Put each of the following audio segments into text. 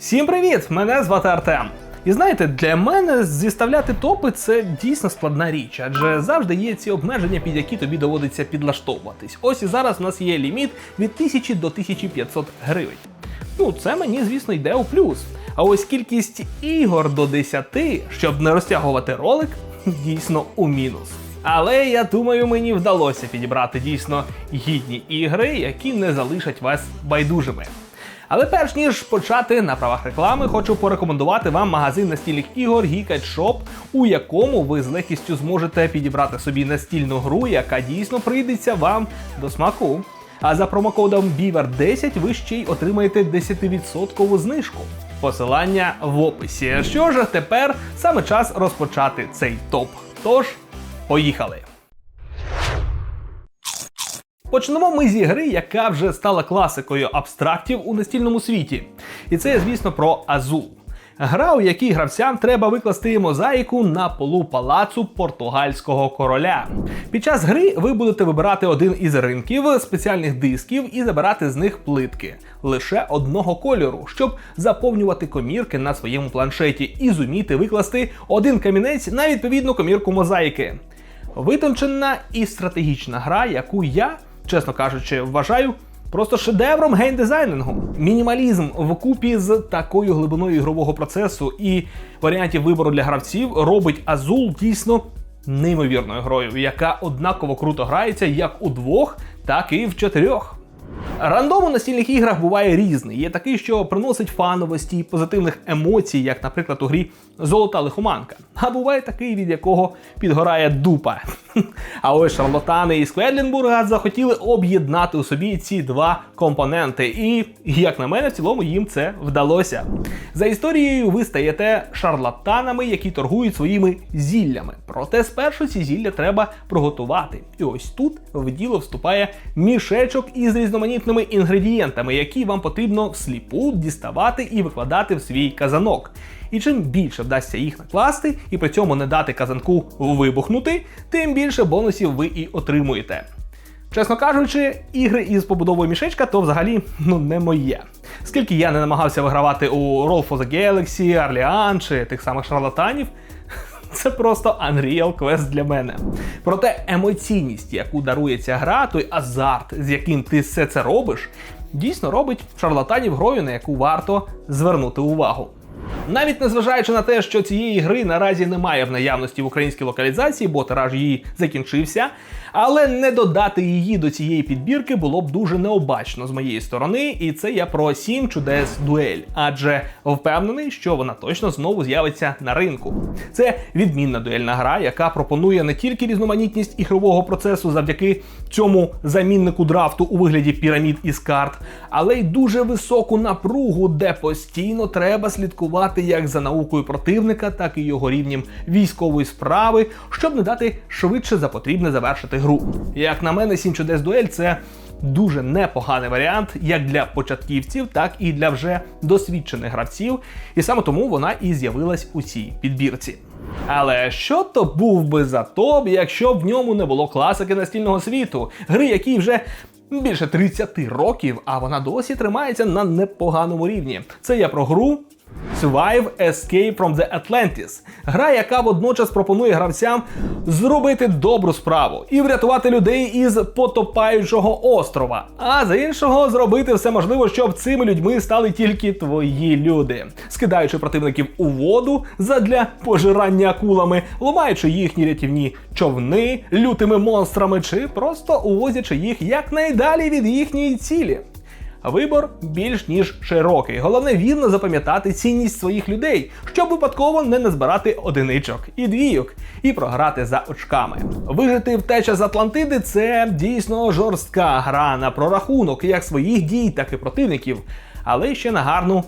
Всім привіт! Мене звати Артем. І знаєте, для мене зіставляти топи це дійсно складна річ, адже завжди є ці обмеження, під які тобі доводиться підлаштовуватись. Ось і зараз у нас є ліміт від 1000 до 1500 гривень. Ну, це мені, звісно, йде у плюс. А ось кількість ігор до 10, щоб не розтягувати ролик, дійсно у мінус. Але я думаю, мені вдалося підібрати дійсно гідні ігри, які не залишать вас байдужими. Але перш ніж почати на правах реклами, хочу порекомендувати вам магазин настільних ігор Geeked Shop, у якому ви з легкістю зможете підібрати собі настільну гру, яка дійсно прийдеться вам до смаку. А за промокодом BEAVER10 ви ще й отримаєте 10% знижку. Посилання в описі. Що ж, тепер саме час розпочати цей топ. Тож, поїхали! Почнемо ми зі гри, яка вже стала класикою абстрактів у настільному світі. І це, звісно, про Азул. Гра, у якій гравцям треба викласти мозаїку на полу палацу португальського короля. Під час гри ви будете вибирати один із ринків спеціальних дисків і забирати з них плитки лише одного кольору, щоб заповнювати комірки на своєму планшеті і зуміти викласти один камінець на відповідну комірку мозаїки. Витончена і стратегічна гра, яку я, чесно кажучи, вважаю просто шедевром геймдизайнингу. Мінімалізм вкупі з такою глибиною ігрового процесу і варіантів вибору для гравців робить Азул дійсно неймовірною грою, яка однаково круто грається як у двох, так і в чотирьох. Рандом у настільних іграх буває різний. Є такий, що приносить фановості і позитивних емоцій, як, наприклад, у грі Золота лихоманка. А буває такий, від якого підгорає дупа. А ось шарлатани із Кведлінбурга захотіли об'єднати у собі ці два компоненти. І, як на мене, в цілому їм це вдалося. За історією, ви стаєте шарлатанами, які торгують своїми зіллями. Проте спершу ці зілля треба приготувати. І ось тут в діло вступає мішечок із різноманітними інгредієнтами, які вам потрібно всліпу діставати і викладати в свій казанок. І чим більше вдасться їх накласти і при цьому не дати казанку вибухнути, тим більше бонусів ви і отримуєте. Чесно кажучи, ігри із побудовою мішечка то взагалі ну не моє. Скільки я не намагався вигравати у Roll for the Galaxy, Arlean чи тих самих шарлатанів, це просто Unreal Quest для мене. Проте емоційність, яку дарує ця гра, той азарт, з яким ти все це робиш, дійсно робить шарлатанів грою, на яку варто звернути увагу. Навіть незважаючи на те, що цієї гри наразі немає в наявності в українській локалізації, бо тираж її закінчився. Але не додати її до цієї підбірки було б дуже необачно з моєї сторони, і це я про 7 чудес дуель, адже впевнений, що вона точно знову з'явиться на ринку. Це відмінна дуельна гра, яка пропонує не тільки різноманітність ігрового процесу завдяки цьому заміннику драфту у вигляді пірамід із карт, але й дуже високу напругу, де постійно треба слідкувати як за наукою противника, так і його рівнем військової справи, щоб не дати швидше за потрібне завершити гру. Як на мене, 7 чудес дуель це. Дуже непоганий варіант як для початківців, так і для вже досвідчених гравців, і саме тому вона і з'явилась у цій підбірці. Але що то був би за топ, якщо б в ньому не було класики настільного світу, гри, які вже більше 30 років, а вона досі тримається на непоганому рівні. Це я про гру Survive Escape from the Atlantis. Гра, яка водночас пропонує гравцям зробити добру справу і врятувати людей із потопаючого острова. А з іншого зробити все можливе, щоб цими людьми стали тільки твої люди, скидаючи противників у воду задля пожирання акулами, ламаючи їхні рятівні човни лютими монстрами, чи просто увозячи їх якнайдалі від їхньої цілі. Вибор більш ніж широкий. Головне вірно запам'ятати цінність своїх людей, щоб випадково не назбирати одиничок і двійок і програти за очками. Вижити втеча з Атлантиди це дійсно жорстка гра на прорахунок як своїх дій, так і противників, але ще на гарну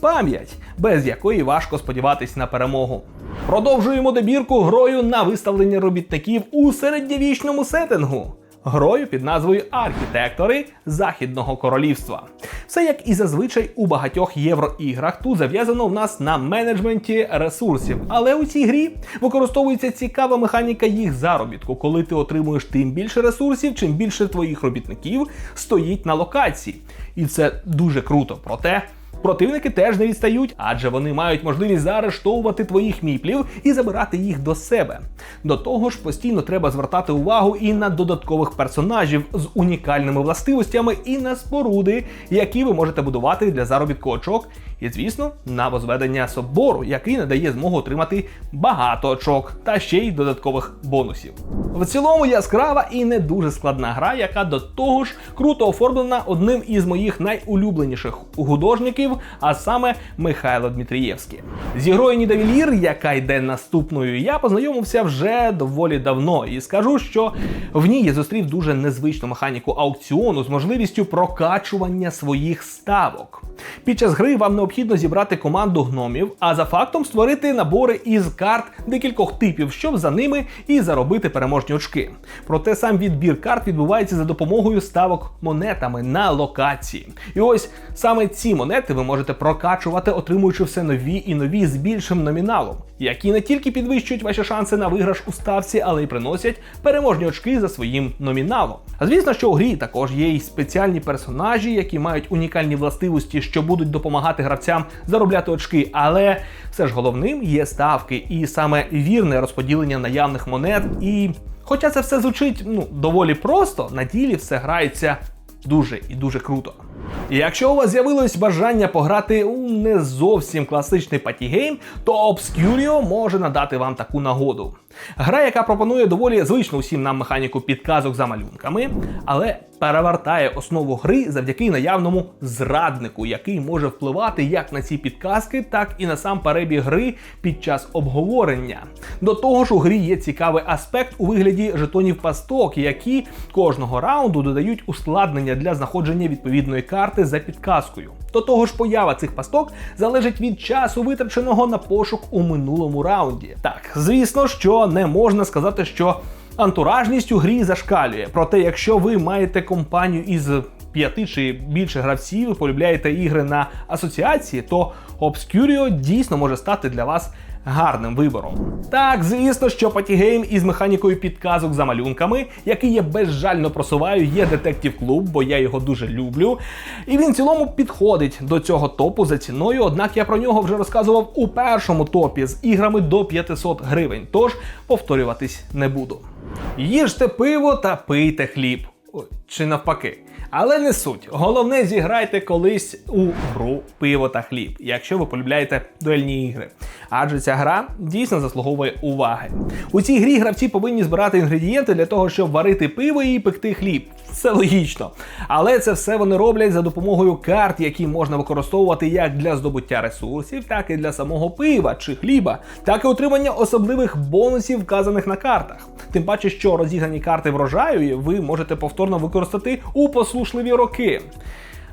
пам'ять, без якої важко сподіватись на перемогу. Продовжуємо добірку грою на виставлення робітників у середньовічному сеттингу грою під назвою Архітектори Західного Королівства. Все як і зазвичай у багатьох євроіграх, тут зав'язано в нас на менеджменті ресурсів. Але у цій грі використовується цікава механіка їх заробітку, коли ти отримуєш тим більше ресурсів, чим більше твоїх робітників стоїть на локації. І це дуже круто. Проте Противники теж не відстають, адже вони мають можливість заарештовувати твоїх міплів і забирати їх до себе. До того ж, постійно треба звертати увагу і на додаткових персонажів з унікальними властивостями, і на споруди, які ви можете будувати для заробітку очок. І, звісно, на возведення собору, який надає змогу отримати багато очок та ще й додаткових бонусів. В цілому яскрава і не дуже складна гра, яка до того ж круто оформлена одним із моїх найулюбленіших художників, а саме Михайло Дмитрієвський. З грою Нідавілір, яка йде наступною, я познайомився вже доволі давно і скажу, що в ній я зустрів дуже незвичну механіку аукціону з можливістю прокачування своїх ставок. Під час гри вам необхідно зібрати команду гномів, а за фактом створити набори із карт декількох типів, щоб за ними і заробити переможні очки. Проте сам відбір карт відбувається за допомогою ставок монетами на локації. І ось саме ці монети ви можете прокачувати, отримуючи все нові і нові з більшим номіналом, які не тільки підвищують ваші шанси на виграш у ставці, але й приносять переможні очки за своїм номіналом. А звісно, що у грі також є й спеціальні персонажі, які мають унікальні властивості, що будуть допомагати гравцям заробляти очки. Але все ж головним є ставки, і саме вірне розподілення наявних монет. І хоча це все звучить ну доволі просто, на ділі все грається дуже і дуже круто. Якщо у вас з'явилось бажання пограти у не зовсім класичний патігейм, то Obscurio може надати вам таку нагоду. Гра, яка пропонує доволі звичну усім нам механіку підказок за малюнками, але перевертає основу гри завдяки наявному зраднику, який може впливати як на ці підказки, так і на сам перебіг гри під час обговорення. До того ж, у грі є цікавий аспект у вигляді жетонів пасток, які кожного раунду додають ускладнення для знаходження відповідної карти за підказкою. До того ж, поява цих пасток залежить від часу, витраченого на пошук у минулому раунді. Так, звісно, що не можна сказати, що антуражність у грі зашкалює. Проте, якщо ви маєте компанію із п'яти чи більше гравців і полюбляєте ігри на асоціації, то Obscurio дійсно може стати для вас гарним вибором. Так, звісно, що патігейм із механікою підказок за малюнками, який я безжально просуваю, є детектив клуб, бо я його дуже люблю. І він в цілому підходить до цього топу за ціною, однак я про нього вже розказував у першому топі з іграми до 500 гривень, тож повторюватись не буду. Їжте пиво та пийте хліб. Чи навпаки. Але не суть. Головне, зіграйте колись у гру пиво та хліб, якщо ви полюбляєте дуельні ігри. Адже ця гра дійсно заслуговує уваги. У цій грі гравці повинні збирати інгредієнти для того, щоб варити пиво і пекти хліб. Все логічно. Але це все вони роблять за допомогою карт, які можна використовувати як для здобуття ресурсів, так і для самого пива чи хліба, так і отримання особливих бонусів, вказаних на картах. Тим паче, що розіграні карти врожаю ви можете повторно використати у послушливі роки.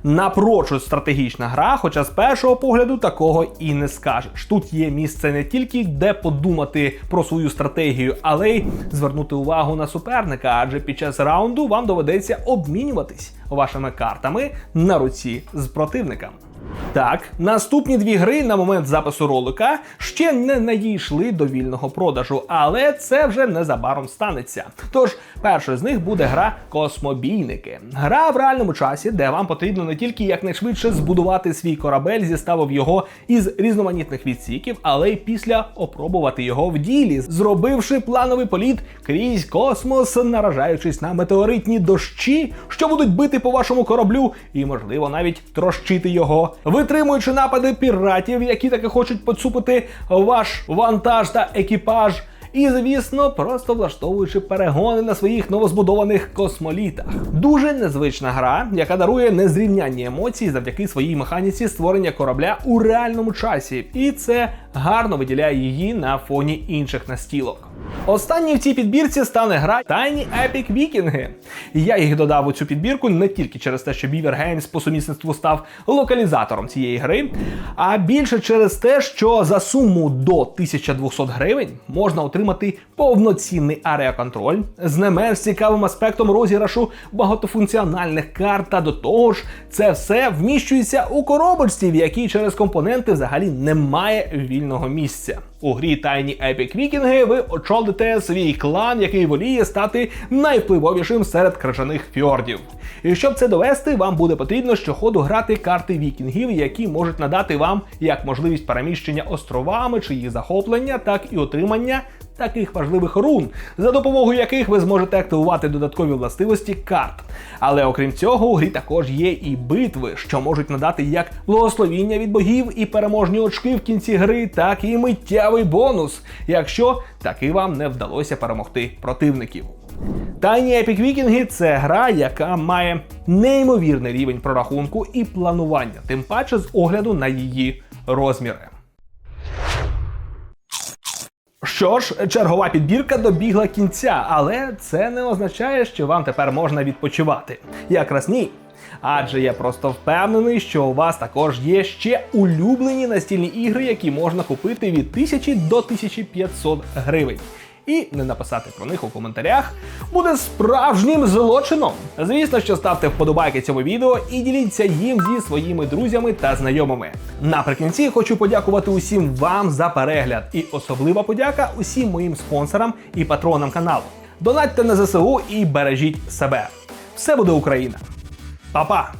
Напрочуд стратегічна гра, хоча з першого погляду такого і не скажеш. Тут є місце не тільки де подумати про свою стратегію, але й звернути увагу на суперника, адже під час раунду вам доведеться обмінюватись вашими картами на руці з противником. Так, наступні дві гри на момент запису ролика ще не надійшли до вільного продажу, але це вже незабаром станеться. Тож, першою з них буде гра Космобійники. Гра в реальному часі, де вам потрібно не тільки якнайшвидше збудувати свій корабель, зіставив його із різноманітних відсіків, але й після опробувати його в ділі, зробивши плановий політ крізь космос, наражаючись на метеоритні дощі, що будуть бити по вашому кораблю, і, можливо, навіть трощити його витримуючи напади піратів, які таки хочуть поцупити ваш вантаж та екіпаж. І, звісно, просто влаштовуючи перегони на своїх новозбудованих космолітах. Дуже незвична гра, яка дарує незрівнянні емоції завдяки своїй механіці створення корабля у реальному часі, і це гарно виділяє її на фоні інших настілок. Останній в цій підбірці стане гра Tiny Epic Вікінги. Я їх додав у цю підбірку не тільки через те, що Beaver Games по сумісництву став локалізатором цієї гри, а більше через те, що за суму до 1200 гривень можна отримати повноцінний ареаконтроль з не менш цікавим аспектом розіграшу багатофункціональних карт. Та до того ж, це все вміщується у коробочці, в якій через компоненти взагалі немає вільного місця. У грі Тайні Epic Вікінги ви очолите свій клан, який воліє стати найвпливовішим серед крижаних фьордів. І щоб це довести, вам буде потрібно щоходу грати карти вікінгів, які можуть надати вам як можливість переміщення островами чи їх захоплення, так і отримання таких важливих рун, за допомогою яких ви зможете активувати додаткові властивості карт. Але окрім цього, у грі також є і битви, що можуть надати як благословіння від богів і переможні очки в кінці гри, так і миттєвий бонус, якщо таки вам не вдалося перемогти противників. Тайні Epic Вікінги це гра, яка має неймовірний рівень прорахунку і планування, тим паче з огляду на її розміри. Що ж, чергова підбірка добігла кінця, але це не означає, що вам тепер можна відпочивати. Якраз ні. Адже я просто впевнений, що у вас також є ще улюблені настільні ігри, які можна купити від 1000 до 1500 гривень. І не написати про них у коментарях буде справжнім злочином. Звісно, що ставте вподобайки цьому відео і діліться їм зі своїми друзями та знайомими. Наприкінці хочу подякувати усім вам за перегляд, і особлива подяка усім моїм спонсорам і патронам каналу. Донатьте на ЗСУ і бережіть себе. Все буде Україна! Па-па!